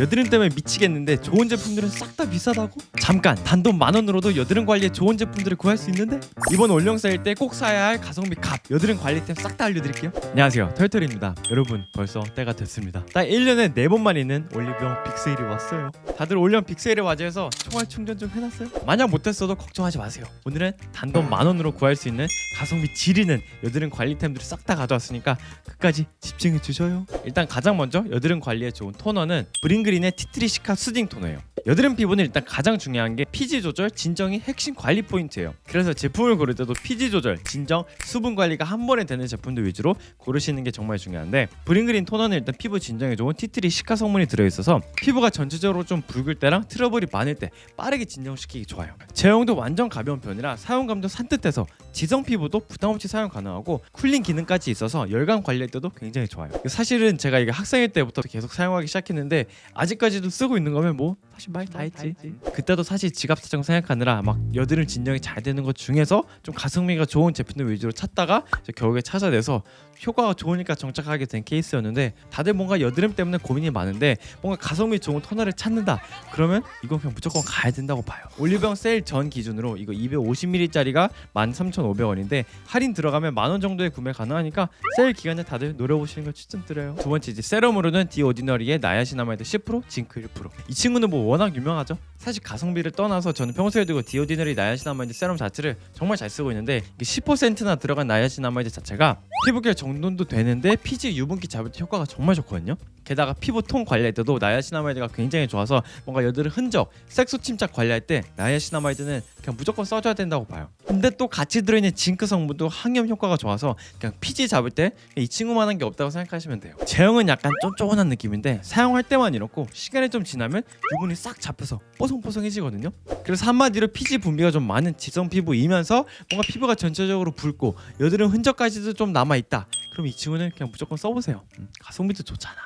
여드름 때문에 미치겠는데 좋은 제품들은 싹 다 비싸다고? 잠깐 단돈 만 원으로도 여드름 관리에 좋은 제품들을 구할 수 있는데 이번 올영 세일 때 꼭 사야 할 가성비 값 여드름 관리템 싹 다 알려드릴게요 안녕하세요 털털입니다 여러분 벌써 때가 됐습니다 딱 1년에 4번만 있는 올리브영 빅세일이 왔어요 다들 올영 빅세일을 맞이해서 총알 충전 좀 해놨어요? 만약 못했어도 걱정하지 마세요 오늘은 단돈 만 원으로 구할 수 있는 가성비 지리는 여드름 관리템들을 싹 다 가져왔으니까 끝까지 집중해 주셔요. 일단 가장 먼저 여드름 관리에 좋은 토너는 브링 그린의 티트리시카 수딩 토너예요. 여드름 피부는 일단 가장 중요한 게 피지 조절, 진정이 핵심 관리 포인트예요. 그래서 제품을 고를 때도 피지 조절, 진정, 수분 관리가 한 번에 되는 제품들 위주로 고르시는 게 정말 중요한데 브링그린 토너는 일단 피부 진정에 좋은 티트리 시카 성분이 들어있어서 피부가 전체적으로 좀 붉을 때랑 트러블이 많을 때 빠르게 진정시키기 좋아요. 제형도 완전 가벼운 편이라 사용감도 산뜻해서 지성 피부도 부담 없이 사용 가능하고 쿨링 기능까지 있어서 열감 관리할 때도 굉장히 좋아요. 사실은 제가 이게 학생일 때부터 계속 사용하기 시작했는데 아직까지도 쓰고 있는 거면 뭐 사실 말 다 했지. 그때도 사실 지갑 사정 생각하느라 막 여드름 진정이 잘 되는 것 중에서 좀 가성비가 좋은 제품들 위주로 찾다가 이제 결국에 찾아내서 효과가 좋으니까 정착하게 된 케이스였는데 다들 뭔가 여드름 때문에 고민이 많은데 뭔가 가성비 좋은 토너를 찾는다. 그러면 이건 그냥 무조건 가야 된다고 봐요. 올리브영 세일 전 기준으로 이거 250ml짜리가 13,500원인데 할인 들어가면 만 원 정도에 구매 가능하니까 세일 기간에 다들 노려보시는 걸 추천드려요. 두 번째 이제 세럼으로는 디오디너리의 나야시나마이드 10% 징크 1%이 친구는 뭐 워낙 유명하죠 사실 가성비를 떠나서 저는 평소에 들고 디오디너리 나야시나마이드 세럼 자체를 정말 잘 쓰고 있는데 이게 10%나 들어간 나야시나마이드 자체가 피부결 정돈도 되는데 피지 유분기 잡을 때 효과가 정말 좋거든요. 게다가 피부 톤 관리할 때도 나야시나마이드가 굉장히 좋아서 뭔가 여드름 흔적, 색소 침착 관리할 때 나야시나마이드는 그냥 무조건 써줘야 된다고 봐요. 근데 또 같이 들어있는 징크 성분도 항염 효과가 좋아서 그냥 피지 잡을 때 이 친구만한 게 없다고 생각하시면 돼요. 제형은 약간 쫀쫀한 느낌인데 사용할 때만 이렇고 시간이 좀 지나면 유분이 싹 잡혀서 뽀송뽀송해지거든요. 그래서 한마디로 피지 분비가 좀 많은 지성 피부이면서 뭔가 피부가 전체적으로 붉고 여드름 흔적까지도 좀 남아 있다. 그럼 이 친구는 그냥 무조건 써보세요. 음, 가성비도 좋잖아.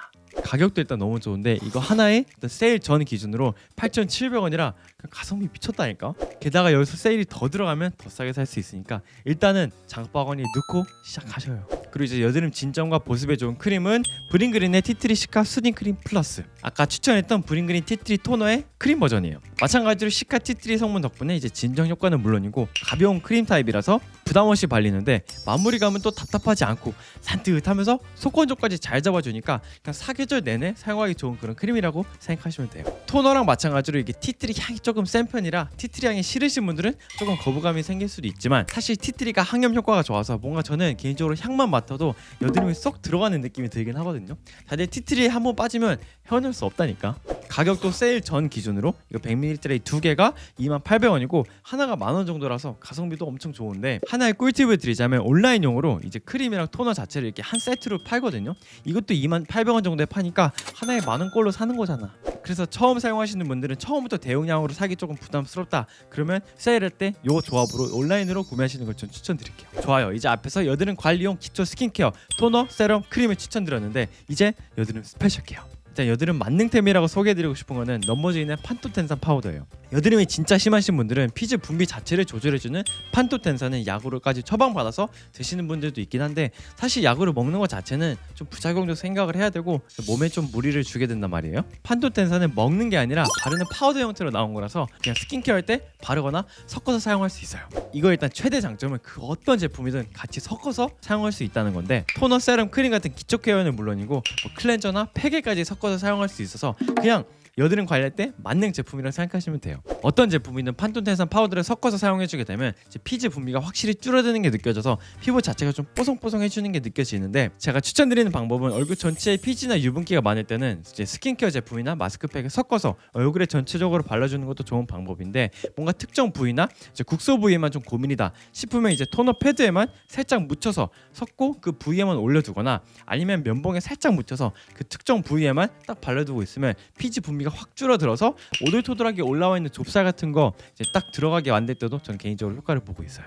가격도 일단 너무 좋은데 이거 하나에 일단 세일 전 기준으로 8,700원이라 가성비 미쳤다니까. 게다가 여기서 세일이 더 들어가면 더 싸게 살 수 있으니까 일단은 장바구니 넣고 시작하셔요. 그리고 이제 여드름 진정과 보습에 좋은 크림은 브링그린의 티트리 시카 수딩 크림 플러스. 아까 추천했던 브링그린 티트리 토너의 크림 버전이에요. 마찬가지로 시카 티트리 성분 덕분에 이제 진정 효과는 물론이고 가벼운 크림 타입이라서 부담 없이 발리는데 마무리감은 또 답답하지 않고 산뜻하면서 속건조까지 잘 잡아주니까 그냥 사계절 내내 사용하기 좋은 그런 크림이라고 생각하시면 돼요. 토너랑 마찬가지로 이게 티트리 향이 조금 센 편이라 티트리 향이 싫으신 분들은 조금 거부감이 생길 수도 있지만 사실 티트리가 항염 효과가 좋아서 뭔가 저는 개인적으로 향만 맡아도 여드름이 쏙 들어가는 느낌이 들긴 하거든요. 다들 티트리에 한번 빠지면 헤어날 수 없다니까. 가격도 세일 전 기준으로 이거 100ml 짜리 두 개가 28,000원이고 하나가 만 원 정도라서 가성비도 엄청 좋은데 하나의 꿀팁을 드리자면 온라인용으로 이제 크림이랑 토너 자체를 이렇게 한 세트로 팔거든요. 이것도 28,000원 정도에 파니까 하나에 만 원꼴로 사는 거잖아. 그래서 처음 사용하시는 분들은 처음부터 대용량으로 사기 조금 부담스럽다. 그러면 세일할 때 요 조합으로 온라인으로 구매하시는 걸 전 추천드릴게요. 좋아요. 이제 앞에서 여드름 관리용 기초 스킨케어 토너, 세럼, 크림을 추천드렸는데 이제 여드름 스페셜 케어. 일단 여드름 만능템이라고 소개해드리고 싶은 거는 넘버즈인의 판토텐산 파우더예요. 여드름이 진짜 심하신 분들은 피지 분비 자체를 조절해주는 판토텐산은 약으로까지 처방받아서 드시는 분들도 있긴 한데 사실 약으로 먹는 것 자체는 좀 부작용도 생각을 해야 되고 몸에 좀 무리를 주게 된단 말이에요. 판토텐산은 먹는 게 아니라 바르는 파우더 형태로 나온 거라서 그냥 스킨케어 할 때 바르거나 섞어서 사용할 수 있어요. 이거 일단 최대 장점은 그 어떤 제품이든 같이 섞어서 사용할 수 있다는 건데 토너, 세럼, 크림 같은 기초 케어는 물론이고 뭐 클렌저나 팩에까지 섞어 서 사용할 수 있어서 그냥 여드름 관리할 때 만능 제품이라고 생각하시면 돼요. 어떤 제품이든 판톤텐산 파우더를 섞어서 사용해주게 되면 피지 분비가 확실히 줄어드는 게 느껴져서 피부 자체가 좀 뽀송뽀송해지는 게 느껴지는데 제가 추천드리는 방법은 얼굴 전체에 피지나 유분기가 많을 때는 이제 스킨케어 제품이나 마스크팩을 섞어서 얼굴에 전체적으로 발라주는 것도 좋은 방법인데 뭔가 특정 부위나 국소 부위에만 좀 고민이다 싶으면 이제 토너 패드에만 살짝 묻혀서 섞고 그 부위에만 올려두거나 아니면 면봉에 살짝 묻혀서 그 특정 부위에만 딱 발라두고 있으면 피지 분비 가 확 줄어들어서 오돌토돌하게 올라와 있는 좁쌀 같은 거 이제 딱 들어가게 만들 때도 저는 개인적으로 효과를 보고 있어요.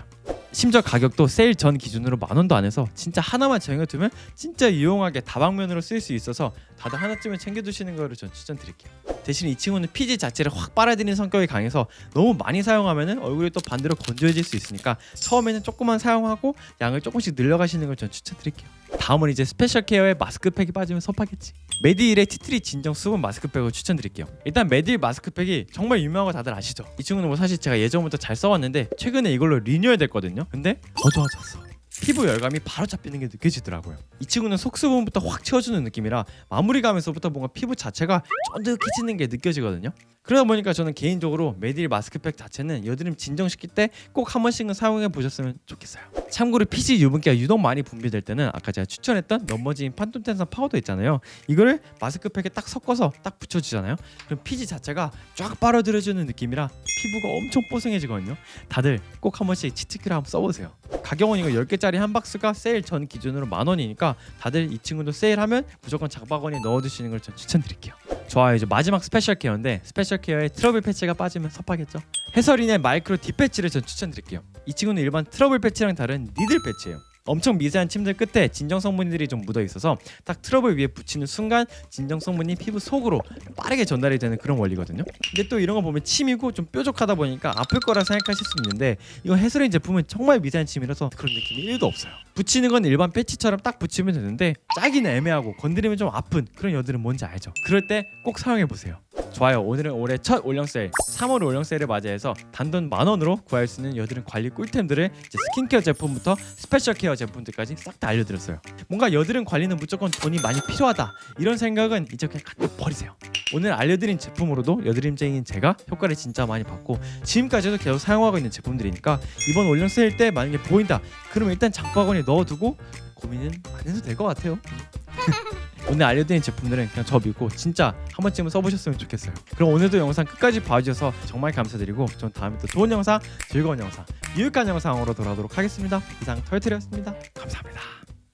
심지어 가격도 세일 전 기준으로 만 원도 안 해서 진짜 하나만 정해두면 진짜 유용하게 다방면으로 쓸 수 있어서 다들 하나쯤은 챙겨두시는 거를 전 추천드릴게요. 대신 이 친구는 피지 자체를 확 빨아들이는 성격이 강해서 너무 많이 사용하면은 얼굴이 또 반대로 건조해질 수 있으니까 처음에는 조금만 사용하고 양을 조금씩 늘려가시는 걸 전 추천드릴게요. 다음은 이제 스페셜 케어에 마스크팩이 빠지면 섭하겠지. 메디힐의 티트리 진정 수분 마스크팩을 추천드릴게요. 일단 메디힐 마스크팩이 정말 유명한 거 다들 아시죠? 이 친구는 뭐 사실 제가 예전부터 잘 써왔는데 최근에 이걸로 리뉴얼 됐거든요. 근데 더 좋아졌어. 피부 열감이 바로 잡히는 게 느껴지더라고요. 이 친구는 속수분부터 확 채워주는 느낌이라 마무리감에서부터 뭔가 피부 자체가 쫀득해지는 게 느껴지거든요. 그러다 보니까 저는 개인적으로 메디힐 마스크팩 자체는 여드름 진정시킬 때 꼭 한 번씩은 사용해 보셨으면 좋겠어요. 참고로 피지 유분기가 유독 많이 분비될 때는 아까 제가 추천했던 넘버진 판톤텐산 파우더 있잖아요. 이거를 마스크팩에 딱 섞어서 딱 붙여주잖아요. 그럼 피지 자체가 쫙 빨아들여주는 느낌이라 피부가 엄청 뽀송해지거든요. 다들 꼭 한 번씩 치트키를 한번 써보세요. 가격은 이거 10개짜리 한 박스가 세일 전 기준으로 만 원이니까 다들 이 친구도 세일하면 무조건 장바구니에 넣어두시는 걸 전 추천드릴게요. 좋아요. 이제 마지막 스페셜 케어인데 스페셜 케어에 트러블 패치가 빠지면 섭하겠죠? 해설인의 마이크로 딥 패치를 전 추천드릴게요. 이 친구는 일반 트러블 패치랑 다른 니들 패치예요 엄청 미세한 침들 끝에 진정 성분들이 좀 묻어 있어서 딱 트러블 위에 붙이는 순간 진정 성분이 피부 속으로 빠르게 전달이 되는 그런 원리거든요. 근데 또 이런 거 보면 침이고 좀 뾰족하다 보니까 아플 거라 생각하실 수 있는데 이거 해설인 제품은 정말 미세한 침이라서 그런 느낌이 1도 없어요. 붙이는 건 일반 패치처럼 딱 붙이면 되는데 짜기는 애매하고 건드리면 좀 아픈 그런 여드름 뭔지 알죠? 그럴 때 꼭 사용해 보세요. 좋아요. 오늘은 올해 첫 올영 세일 3월 올영 세일을 맞이해서 단돈 만 원으로 구할 수 있는 여드름 관리 꿀템들을 이제 스킨케어 제품부터 스페셜 케어 제품들까지 싹 다 알려드렸어요. 뭔가 여드름 관리는 무조건 돈이 많이 필요하다 이런 생각은 이제 그냥 갖다 버리세요. 오늘 알려드린 제품으로도 여드름쟁이인 제가 효과를 진짜 많이 봤고 지금까지도 계속 사용하고 있는 제품들이니까 이번 올영 세일 때 만약에 보인다 그러면 일단 장바구니에 넣어두고 고민은 안 해도 될 것 같아요. 오늘 알려드린 제품들은 그냥 저 믿고 진짜 한 번쯤은 써보셨으면 좋겠어요. 그럼 오늘도 영상 끝까지 봐주셔서 정말 감사드리고 전 다음에 또 좋은 영상, 즐거운 영상, 유익한 영상으로 돌아오도록 하겠습니다. 이상 털트리였습니다. 감사합니다.